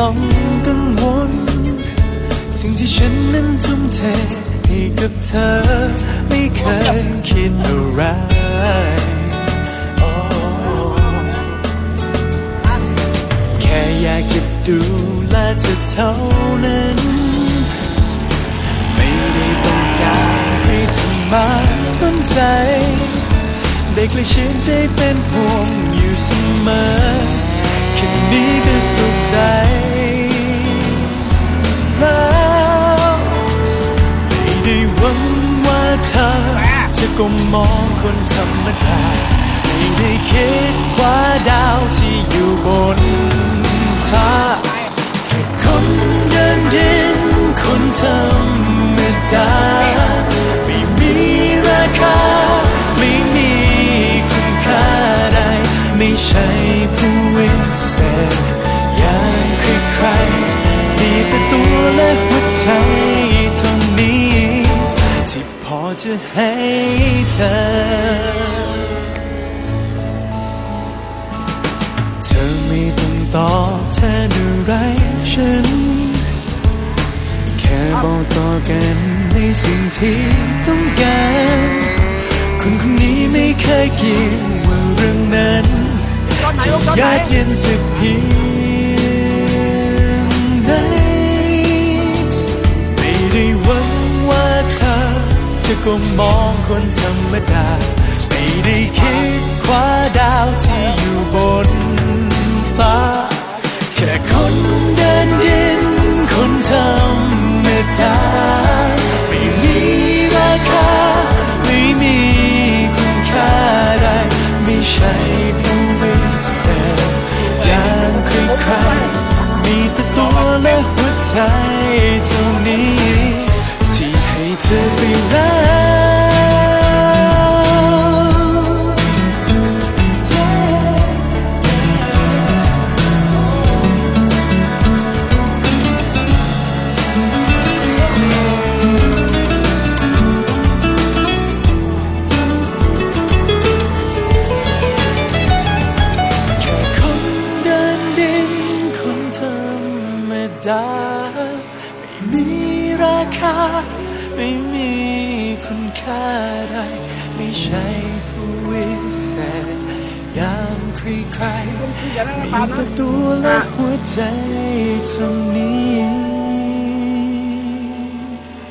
ต้องกังวล สิ่งที่ฉันนั้นทุ่มเทให้กับเธอ ไม่เคยคิดอะไรโอ้แค่อยากจะดูแลเธอเท่านั้น ไม่ได้ต้องการให้เธอมาสนใจ ได้ใกล้ชิดได้เป็นห่วงอยู่เสมอแค่นี้ก็ ก้มมองคนธรรมดาไม่ได้คิดคว้าดาวที่อยู่บน ตองตอบแทนอะไรฉัน แค่บอกต่อกันในสิ่งที่ต้องการคนคนนี้ไม่เคยคิดว่าเรื่องนั้นจะยากเย็นสักเพียงไหนไม่ได้หวังว่าเธอ จะก้มมองคนธรรมดา ไม่ได้คิดคว้าดาวที่อยู่บน ไม่มีคุณค่าใดไม่ใช่ผู้วิเศษอย่างใครๆมีแต่ตัวและหัวใจเท่านี้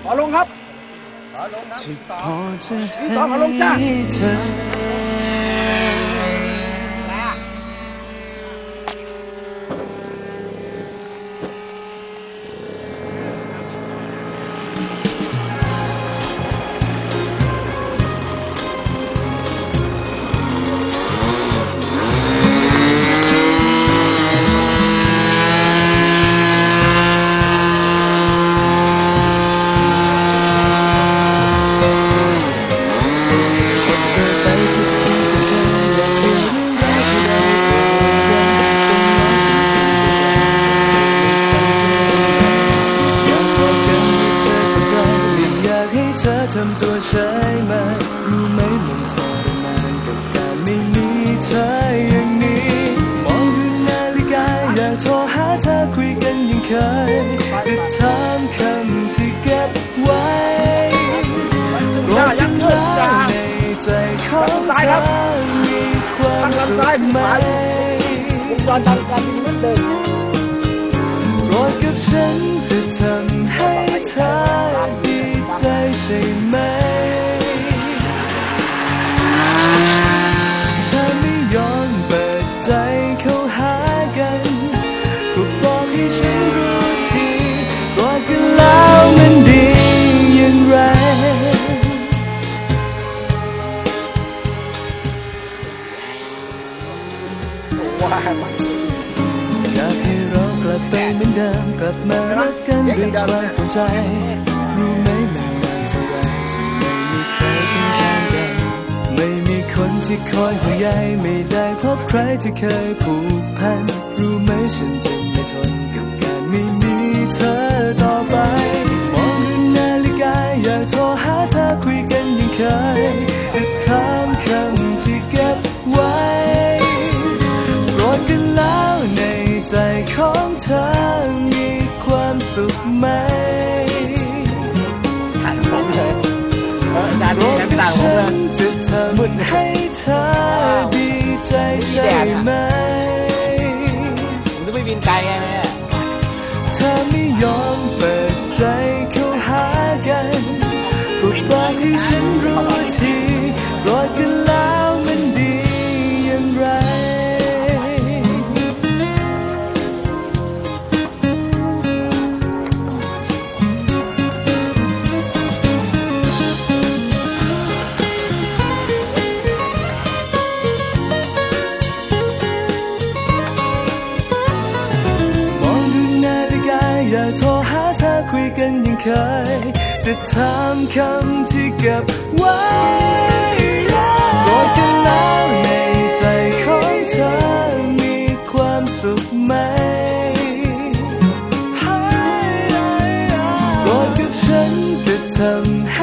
ขอลงครับขอลงครับที่พอจะที่สองเอาลงจ้ะให้เธอ ของเธอมีความสุขไหมวงจรทางการบินเหมือนเดิมโปรดกับฉันจะทำให้เธอดีใจใช่ไหม เดิมกลับมารักกันด้วยความเข้าใจ รู้ไหมมันนานเท่าไรที่ไม่มีใครเคียงข้างกันไม่มีคนที่คอยห่วงใยไม่ได้พบใครที่เคยผูกพัน รู้ไหมฉันจะไม่ทนกับการไม่มีเธอต่อไป มองดูนาฬิกาอยากโทรหาเธอคุยกันยังเคย สุขไหมต่างผมเลยเอออาจารย์โปรนี่ดนะกับต่างผมฉัเลยนจะทำให้เธอดีใจใช่ไหมผมจะไม่บินไกลไงเนี่ยเธอไม่ยอมเปิดใจเข้าหากันก็บอกให้ฉันรู้ทีโปรดกัน เคย จะถามคำที่เก็บไว้โปรดกันแล้วในใจของเธอมีความสุขไหมโปรดกับฉันจะทำให